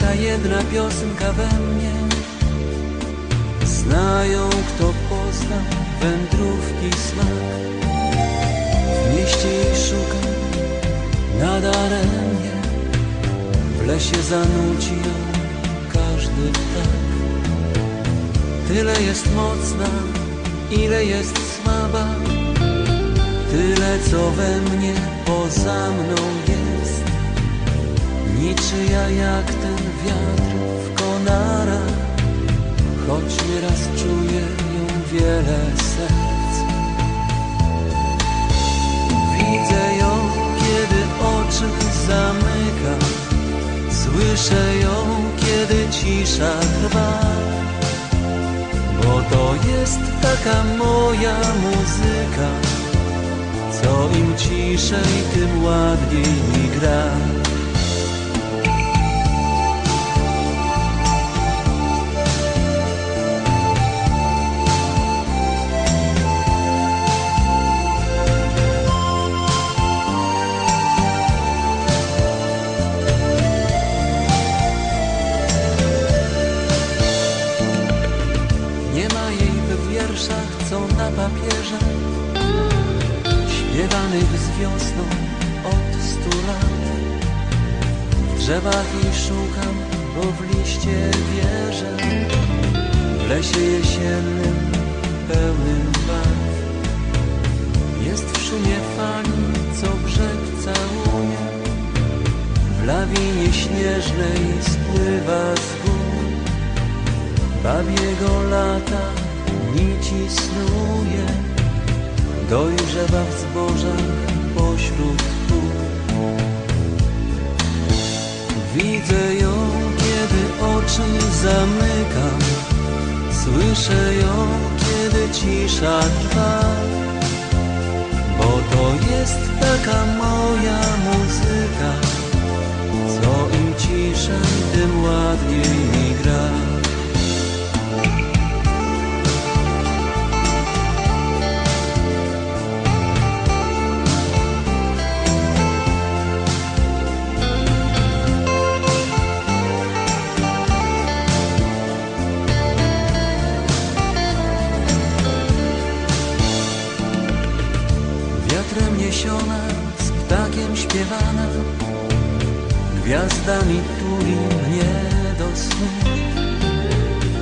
ta jedna piosenka we mnie. Znają, kto poznał wędrówki smak. W mieście jej szukam nadaremnie. W lesie zanuci ją każdy ptak. Tyle jest mocna, ile jest słaba. Tyle, co we mnie poza mną jest. Niczyja jak ten wiatr w konarach. Choć nieraz czuję ją wiele serc. Widzę ją, kiedy oczy zamykam. Słyszę ją, kiedy cisza trwa. Bo to jest taka moja muzyka. Co im ciszej, tym ładniej mi gra. Wierszach, co na papierze. Śpiewanych z wiosną od stu lat. W drzewach jej szukam, bo w liście wierzę. W lesie jesiennym, pełnym barw Jest w szumie fali, co brzeg całuje. W lawinie śnieżnej spływa z gór. Babiego lata nici snuje, dojrzewa w zbożach pośród pól. Widzę ją, kiedy oczy zamykam, słyszę ją, kiedy cisza trwa. Wiatrem niesiona, z ptakiem śpiewana Gwiazdami tuli mnie do snu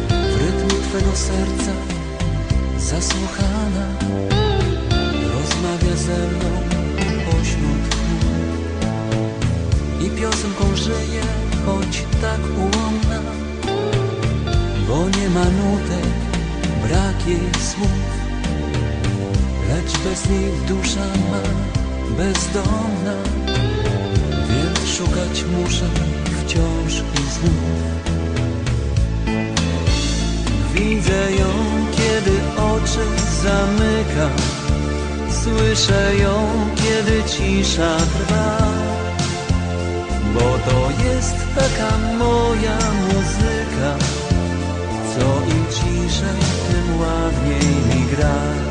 W rytmie Twego serca zasłuchana Rozmawia ze mną pośród I piosenką żyje, choć tak ułomna Bo nie ma nutek, brak jej słów Niej dusza ma bezdomna. Więc szukać muszę wciąż i znów. Widzę ją, kiedy oczy zamykam. Słyszę ją, kiedy cisza trwa. Bo to jest taka moja muzyka. Co im ciszej, tym ładniej mi gra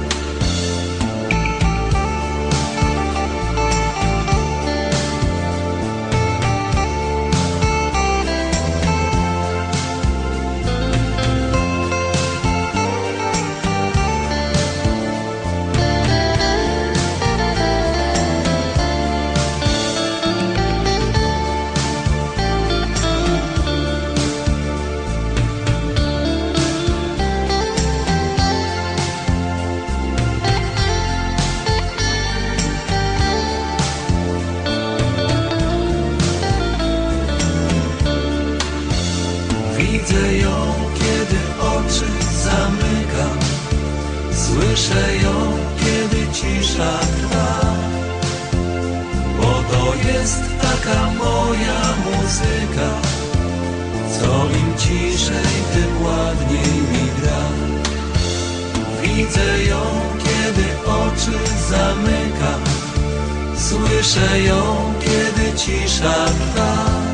Widzę ją, kiedy oczy zamykam. Słyszę ją, kiedy cisza trwa. Bo to jest taka moja muzyka. Co im ciszej, tym ładniej mi gra. Widzę ją, kiedy oczy zamykam. Słyszę ją, kiedy cisza trwa.